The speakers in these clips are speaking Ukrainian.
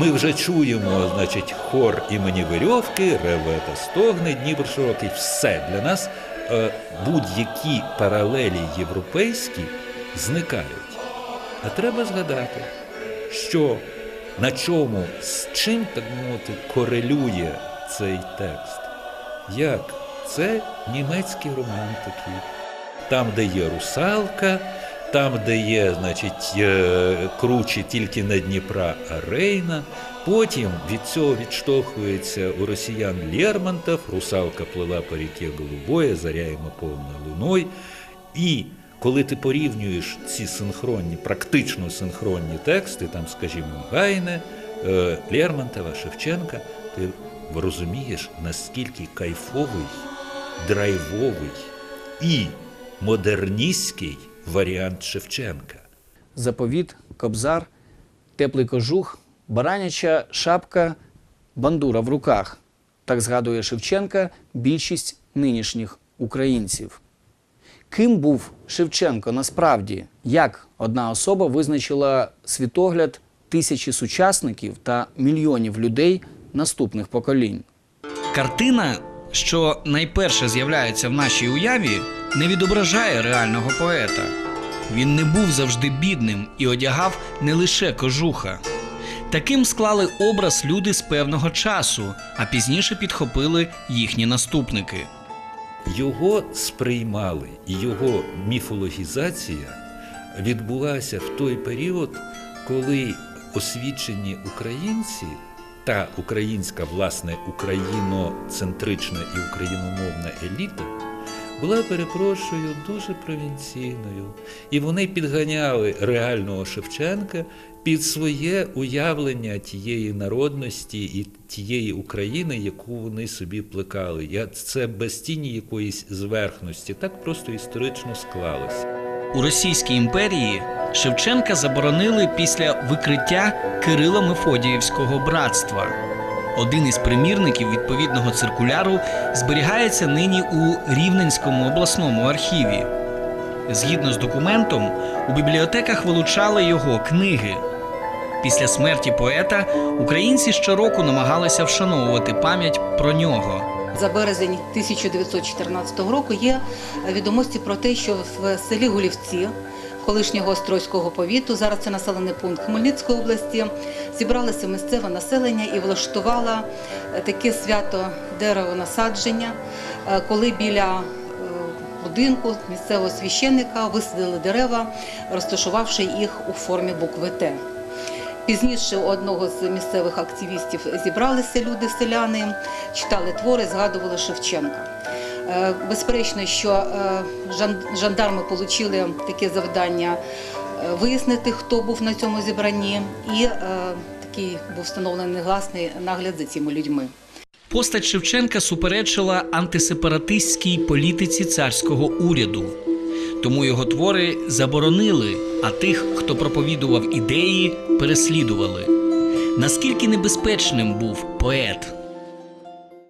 ми вже чуємо, значить, хор імені Верьовки, реве та стогне, Дніпр широкий. Все для нас е, будь-які паралелі європейські зникають. А треба згадати, що на чому, з чим, так мовити, корелює цей текст. Як? Це німецькі романтики. Там, де є русалка, там, де є, значить, е, круче тільки на Дніпра, а Рейна. Потім від цього відштовхується у росіян Лермонтов, русалка плила по ріки Голубое, заряємо повною луною. І коли ти порівнюєш ці синхронні, практично синхронні тексти, там, скажімо, Гайне, е, Лермонтова, Шевченка, ти розумієш, наскільки кайфовий, драйвовий і модерністський варіант Шевченка. заповіт, кобзар, теплий кожух, бараняча шапка, бандура в руках. Так згадує Шевченка більшість нинішніх українців. Ким був Шевченко насправді? Як одна особа визначила світогляд тисячі сучасників та мільйонів людей наступних поколінь? Картина, що найперше з'являється в нашій уяві, не відображає реального поета. Він не був завжди бідним і одягав не лише кожуха. Таким склали образ люди з певного часу, а пізніше підхопили їхні наступники. Його сприймали, і його міфологізація відбулася в той період, коли освічені українці та українська, власне, україноцентрична і україномовна еліта була, перепрошую, дуже провінційною. І вони підганяли реального Шевченка під своє уявлення тієї народності і тієї України, яку вони собі плекали. Я це без тіні якоїсь зверхності, так просто історично склалося. У Російській імперії Шевченка заборонили після викриття Кирила Мефодіївського братства. Один із примірників відповідного циркуляру зберігається нині у Рівненському обласному архіві. Згідно з документом, у бібліотеках вилучали його книги. Після смерті поета українці щороку намагалися вшановувати пам'ять про нього. За березень 1914 року є відомості про те, що в селі Гулівці, колишнього Острозького повіту, зараз це населений пункт Хмельницької області, зібралося місцеве населення і влаштувало е, таке свято деревонасадження, е, коли біля е, будинку місцевого священника висадили дерева, розташувавши їх у формі букви Т. Пізніше у одного з місцевих активістів зібралися люди, селяни, читали твори, згадували Шевченка. Безперечно, що жандарми отримали таке завдання вияснити, хто був на цьому зібранні, і е, такий був встановлений негласний нагляд за цими людьми. Постать Шевченка суперечила антисепаратистській політиці царського уряду. Тому його твори заборонили, а тих, хто проповідував ідеї, переслідували. Наскільки небезпечним був поет?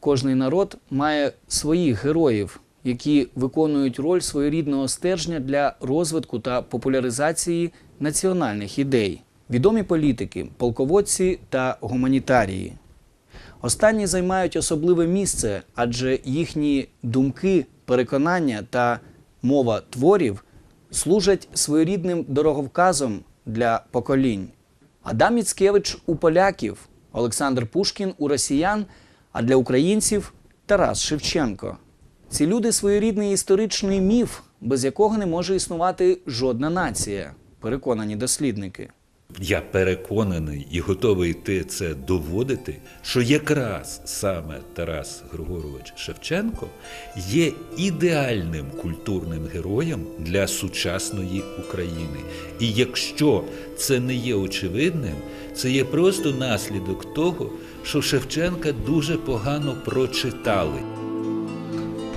Кожний народ має своїх героїв, які виконують роль своєрідного стержня для розвитку та популяризації національних ідей. Відомі політики, полководці та гуманітарії. Останні займають особливе місце, адже їхні думки, переконання та мова творів служать своєрідним дороговказом для поколінь. Адам Міцкевич у поляків, Олександр Пушкін у росіян, а для українців Тарас Шевченко. Ці люди своєрідний історичний міф, без якого не може існувати жодна нація, переконані дослідники. Я переконаний і готовий йти це доводити, що якраз саме Тарас Григорович Шевченко є ідеальним культурним героєм для сучасної України. І якщо це не є очевидним, це є просто наслідок того, що Шевченка дуже погано прочитали.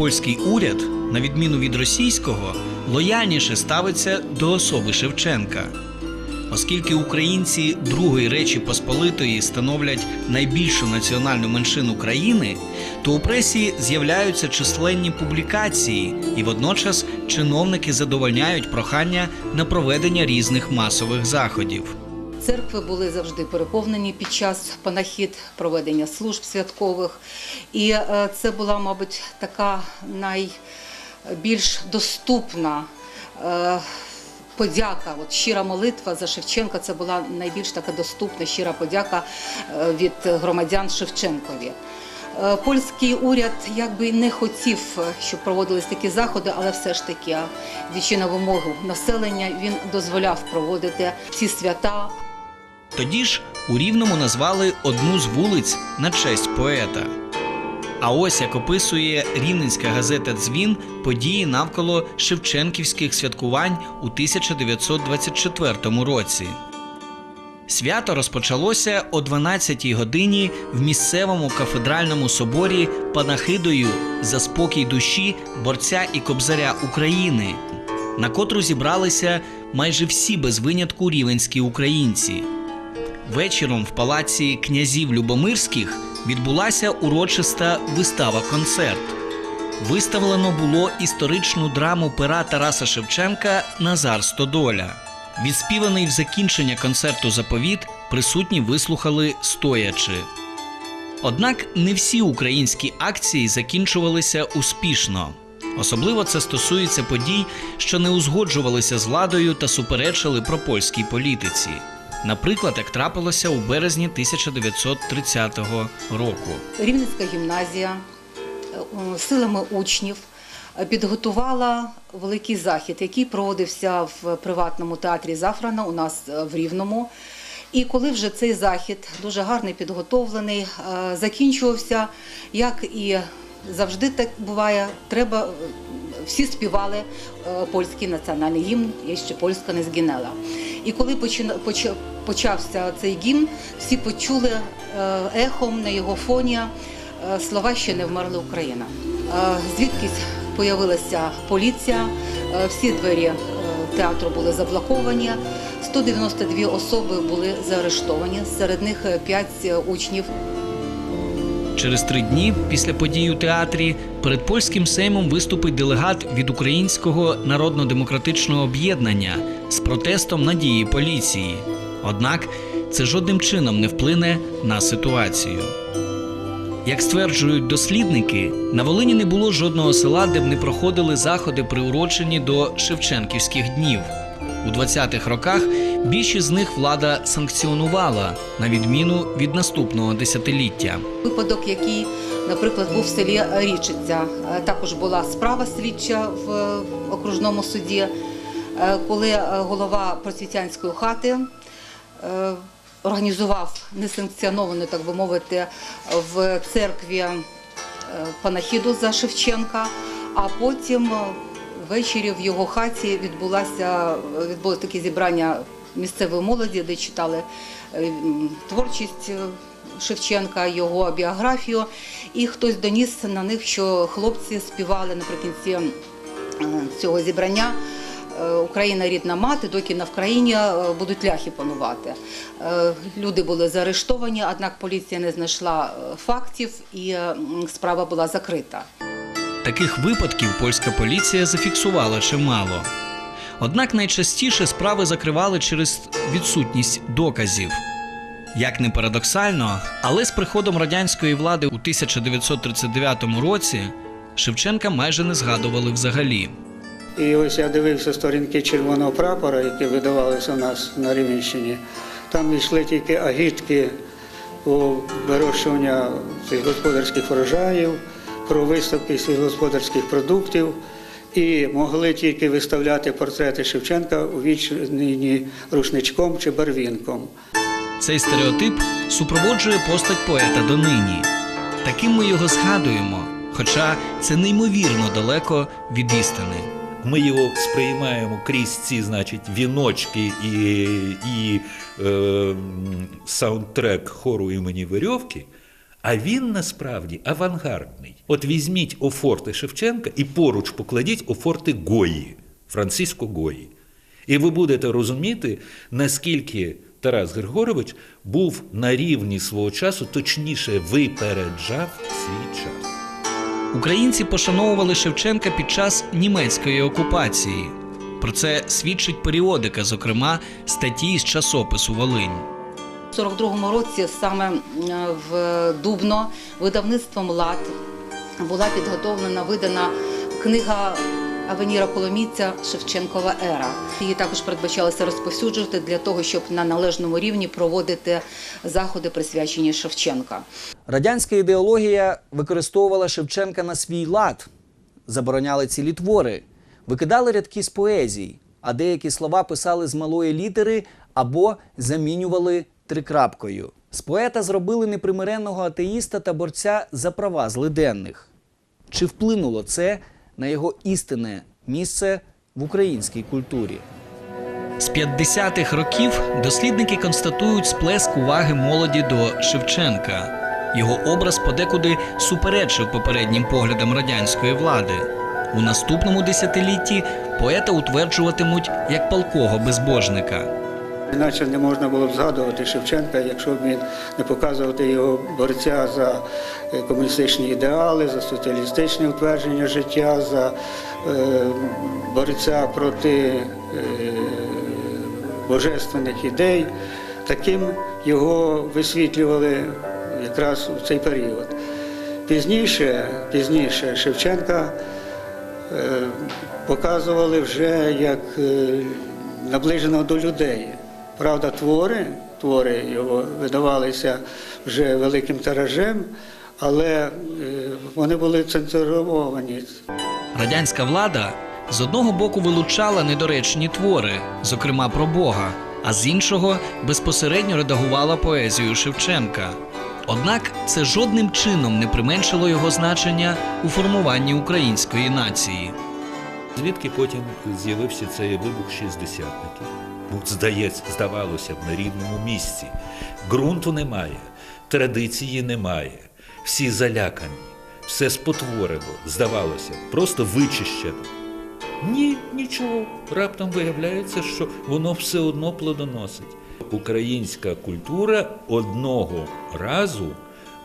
Польський уряд, на відміну від російського, лояльніше ставиться до особи Шевченка. Оскільки українці Другої Речі Посполитої становлять найбільшу національну меншину країни, то у пресі з'являються численні публікації, і водночас чиновники задовольняють прохання на проведення різних масових заходів. Церкви були завжди переповнені під час панахід проведення служб святкових. І е, це була, мабуть, така найбільш доступна е, подяка. От щира молитва за Шевченка це була найбільш така доступна щира подяка е, від громадян Шевченкові. Польський уряд якби не хотів, щоб проводились такі заходи, але все ж таки, йдучи на вимогу населення, він дозволяв проводити ці свята. Тоді ж у Рівному назвали одну з вулиць на честь поета. А ось як описує рівненська газета Дзвін події навколо Шевченківських святкувань у 1924 році. Свято розпочалося о 12-й годині в місцевому кафедральному соборі панахидою за спокій душі борця і кобзаря України, на котру зібралися майже всі без винятку рівенські українці. Вечором в палаці князів Любомирських відбулася урочиста вистава-концерт. Виставлено було історичну драму пера Тараса Шевченка Назар Стодоля. Відспіваний в закінчення концерту заповіт присутні вислухали стоячи. Однак не всі українські акції закінчувалися успішно. Особливо це стосується подій, що не узгоджувалися з владою та суперечили пропольській політиці. Наприклад, як трапилося у березні 1930 року. Рівненська гімназія е, силами учнів е, підготувала великий захід, який проводився в приватному театрі Зафрана у нас е, в Рівному. І коли вже цей захід дуже гарний підготовлений, закінчувався, як і завжди так буває, треба всі співали е, польський національний гімн, «Я ще польська не згинела. І коли почався цей гімн, всі почули е, ехом на його фоні е, слова ще не вмерла Україна. Звідкись появилася поліція, всі двері театру були заблоковані. 192 особи були заарештовані, серед них 5 учнів Через три дні після подій у театрі перед польським сеймом виступить делегат від Українського народно-демократичного об'єднання з протестом на дії поліції. Однак це жодним чином не вплине на ситуацію. Як стверджують дослідники, на Волині не було жодного села, де б не проходили заходи, приурочені до Шевченківських днів. У 20-х роках більшість з них влада санкціонувала, на відміну від наступного десятиліття. Випадок, який, наприклад, був в селі Річиця. Е, Також була справа слідча в окружному суді, е, коли е, голова просвітянської хати організував несанкціоновану, так би мовити, в церкві панахіду за Шевченка, а потім ввечері в його хаті відбулося відбулося таке зібрання місцевої молоді, де читали е, творчість е, Шевченка, його біографію. І хтось доніс на них, що хлопці співали наприкінці цього зібрання. е, Україна рідна мати, доки на Вкраїні будуть ляхи панувати. Люди були заарештовані, однак поліція не знайшла фактів і справа була закрита. Таких випадків польська поліція зафіксувала чимало. Однак найчастіше справи закривали через відсутність доказів. Як не парадоксально, але з приходом радянської влади у 1939 році Шевченка майже не згадували взагалі. І ось я дивився сторінки червоного прапора, які видавалися у нас на Рівненщині. Там йшли тільки агітки у вирощування сільськогосподарських врожаїв, про виставки сільськогосподарських продуктів. І могли тільки виставляти портрети Шевченка увічнені рушничком чи барвінком. Цей стереотип супроводжує постать поета донині. Таким ми його згадуємо, хоча це неймовірно далеко від істини. Ми його сприймаємо крізь ці, значить, віночки і, і е, саундтрек хору імені Верьовки, а він насправді авангардний. От візьміть офорти Шевченка і поруч покладіть офорти Гої, Франциско Гої. І ви будете розуміти, наскільки Тарас Григорович був на рівні свого часу, точніше, випереджав свій час. Українці пошановували Шевченка під час німецької окупації. Про це свідчить періодика, зокрема статті з часопису Волинь. У 42-му році саме е, в Дубно видавництвом ЛАД була підготовлена видана книга Авеніра Коломійця Шевченкова ера. Її також передбачалося розповсюджувати для того, щоб на належному рівні проводити заходи, присвячені Шевченка. Радянська ідеологія використовувала Шевченка на свій лад, забороняли цілі твори, викидали рядки з поезій, а деякі слова писали з малої літери або замінювали трикрапкою. З поета зробили непримиренного атеїста та борця за права злиденних. Чи вплинуло це на його істинне місце в українській культурі? З 50-х років дослідники констатують сплеск уваги молоді до Шевченка. Його образ подекуди суперечив попереднім поглядам радянської влади. У наступному десятилітті поета утверджуватимуть як палкого безбожника. Іначе не можна було б згадувати Шевченка, якщо б він не показувати його борця за е, комуністичні ідеали, за соціалістичне утвердження життя, за е, борця проти е, божественних ідей. Таким його висвітлювали якраз у цей період. Пізніше, пізніше Шевченка показували вже як наближеного до людей. Правда, твори, твори його видавалися вже великим тиражем, але е, вони були цензуровані. Радянська влада з одного боку вилучала недоречні твори, зокрема про Бога, а з іншого безпосередньо редагувала поезію Шевченка. Однак це жодним чином не применшило його значення у формуванні української нації. Звідки потім з'явився цей вибух шістдесятників? Здається, здавалося б, на рівному місці. Ґрунту немає, традиції немає, всі залякані, все спотворено, здавалося, просто вичищено. Ні, нічого. Раптом виявляється, що воно все одно плодоносить. Українська культура одного разу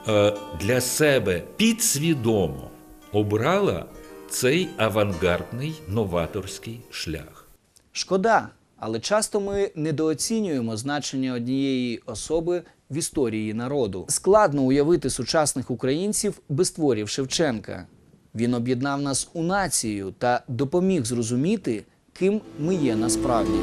е, для себе підсвідомо обрала цей авангардний новаторський шлях. Шкода, але часто ми недооцінюємо значення однієї особи в історії народу. Складно уявити сучасних українців без творів Шевченка. Він об'єднав нас у націю та допоміг зрозуміти, ким ми є насправді.